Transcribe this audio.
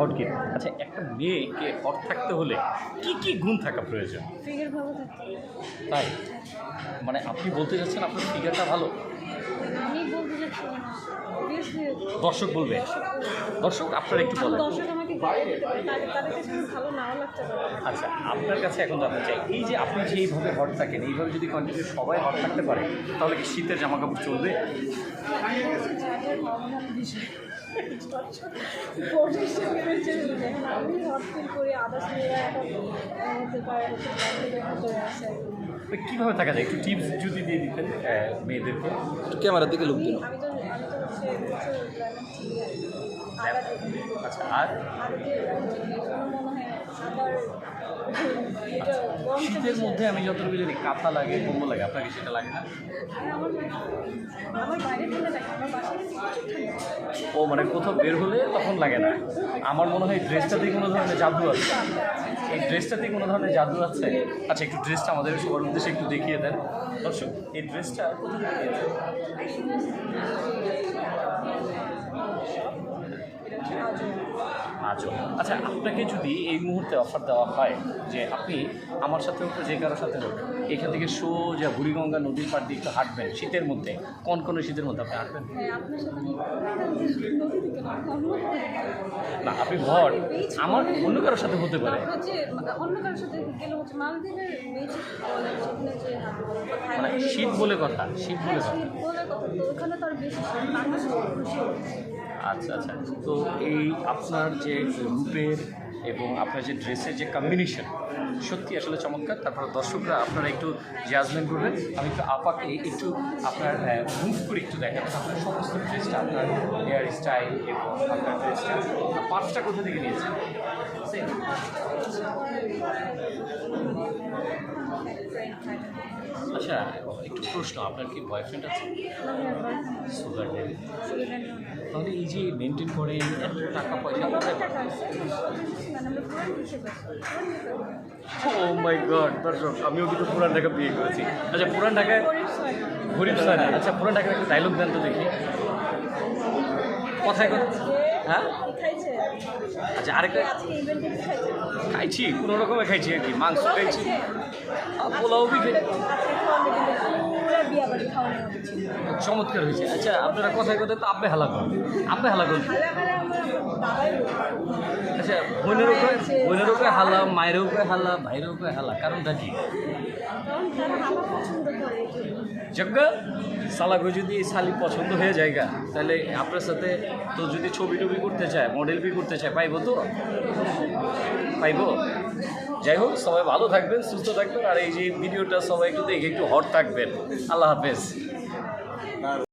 Hot kit আচ্ছা একটা মেয়েকে হট থাকতে হলে কি কি গুণ থাকা প্রয়োজন? ফিগার ভালো থাকতে তাই? মানে আপনি বলতে যাচ্ছেন আপনার ফিগারটা ভালো? আমি বলতে দর্শক বলবে। দর্শক আপনারা একটু বলেন। দর্শক আমাকে গালি দিতে পারে, তাদের তাদের কাছে ভালো নাও লাগতে পারে। আচ্ছা আপনার কাছে এখন জানতে চাই এই যে আপনি যে এইভাবে হট থাকেন এইভাবে যদি কন্টিনিউ সবাই হট থাকতে পারে তাহলে কি শীতের জামা কাপড় চলবে যাদের হরমোনাল বিষয় বডির সঙ্গে বেঁচে দেখেন আমি হট ফিল করি আদার্স মেয়েরা এখন হতে পারে হচ্ছে আসে কীভাবে থাকা যায়? একটু টিপস যদি দিয়ে দিতেন মেয়েদেরকে। একটু ক্যামেরার দিকে লুক দিন আমি তো আমি তো হচ্ছে আচ্ছা আর আদা দিয়ে হচ্ছে কি কোনো মনে হয় আদার এটা গরম শীতের মধ্যে আমি যতটুকু জানি কাঁথা লাগে কম্বল লাগে আপনাকে সেটা লাগে না? ও মানে কোথাও বের হলে তখন লাগে না। আমার মনে হয় ড্রেসটাতে কোনো ধরনের জাদু আছে। এই ড্রেসটাতে কোনো ধরনের জাদু আছে? আচ্ছা একটু ড্রেসটা আমাদের সবার উদ্দেশ্যে একটু দেখিয়ে দেন। দর্শক, এই ড্রেসটা কোথায় পেয়েছেন? আচ্ছা আচ্ছা আপনাকে যদি এই মুহূর্তে অফার দেওয়া হয় যে আপনি আমার সাথে হোক যে কারোর সাথে হোক এখান থেকে সোজা বুড়িগঙ্গা নদীর পাড় দিয়ে একটু হাঁটবেন শীতের মধ্যে। কোন কোন শীতের মধ্যে আপনি হাঁটবেন? হ্যাঁ না আপনি ভর আমার অন্য কারোর সাথে হতে পারে। যে মানে শীত বলে কথা শীত বলে কথা। খুশি আচ্ছা আচ্ছা। তো এই আপনার যে রূপের এবং আপনার যে ড্রেসের যে কম্বিনেশন সত্যি আসলে চমৎকার। তারপর দর্শকরা, আপনারা একটু জাজমেন্ট করবেন। আমি একটু আপাকে একটু আপনার মুভ করে একটু দেখাবো। আপনার সমস্ত ড্রেসটা আপনার হেয়ার স্টাইল এবং আপনার ড্রেসটা পাঁচটা কোথা থেকে নিয়েছেন? আচ্ছা একটু প্রশ্ন আপনার কি বয়ফ্রেন্ড আছে? সুগার ডেডি তাহলে এই যে মেনটেন করে এত টাকা পয়সা ও মাই গড দর্শক আমিও কিন্তু পুরান ঢাকা বিয়ে করেছি। আচ্ছা পুরান ঢাকায় গরিব আচ্ছা পুরান ঢাকার একটা ডায়লগ দেন তো দেখি। কথায় কথা। হ্যাঁ? খাইছে। আচ্ছা আরেকটা খাইছে কোনো রকমে খাইছি আর কি মাংস খাইছি। পোলাও বি চমৎকার হয়েছে। আচ্ছা আপনারা কথায় কথায় তো আপনি হালা করেন। আপনি হালা করেন। আচ্ছা বোনের উপরে বোনের উপরে হালা মায়ের উপরে হালা ভাইয়ের উপরে হালা কারণটা কি। যজ্ঞা? সালাগো যদি এই শালি পছন্দ হয়ে জায়গা তাহলে আপনার সাথে তো যদি ছবি টবি করতে চায় মডেল বি করতে চায়, পাইবো তো? পাইবো? যাই হোক, সবাই ভালো থাকবেন, সুস্থ থাকবেন, আর এই যে ভিডিওটা সবাই একটু দেখে, একটু হট থাকবেন। আল্লাহ হাফেজ।